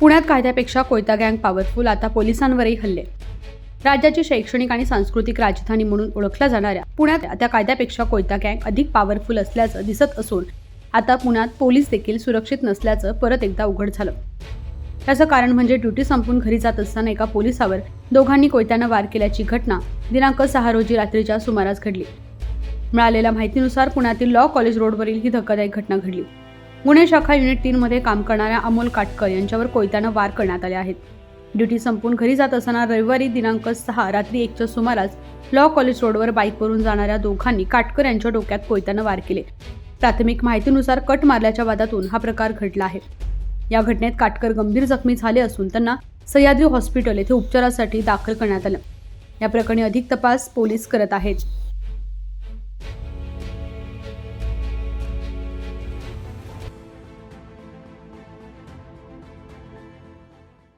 पुण्यात कायद्यापेक्षा कोयता गँग पॉवरफुल आता पोलिसांवरही हल्ले. राज्याची शैक्षणिक आणि सांस्कृतिक राजधानी म्हणून ओळखल्या जाणाऱ्या पुण्यात त्या कायद्यापेक्षा कोयता गँग अधिक पॉवरफुल असल्याचं दिसत असून आता पुण्यात पोलीस देखील सुरक्षित नसल्याचं परत एकदा उघड झालं. त्याचं कारण म्हणजे ड्युटी संपून घरी जात असताना एका पोलिसावर दोघांनी कोयत्यानं वार केल्याची घटना दिनांक सहा रोजी रात्रीच्या सुमारास घडली. मिळालेल्या माहितीनुसार पुण्यातील लॉ कॉलेज रोडवरील ही धक्कादायक घटना घडली. गुन्हे शाखा युनिट तीनमध्ये काम करणाऱ्या अमोल काटकर यांच्यावर कोयत्यानं वार करण्यात आले आहेत. ड्युटी संपून घरी जात असताना रविवारी दिनांक सहा रात्री एकच्या सुमारास लॉ कॉलेज रोडवर बाईकवरून जाणाऱ्या दोघांनी काटकर यांच्या डोक्यात कोयत्यानं वार केले. प्राथमिक माहितीनुसार कट मारल्याच्या वादातून हा प्रकार घडला आहे. या घटनेत काटकर गंभीर जखमी झाले असून त्यांना सह्याद्री हॉस्पिटल येथे उपचारासाठी दाखल करण्यात आलं. या प्रकरणी अधिक तपास पोलीस करत आहेत.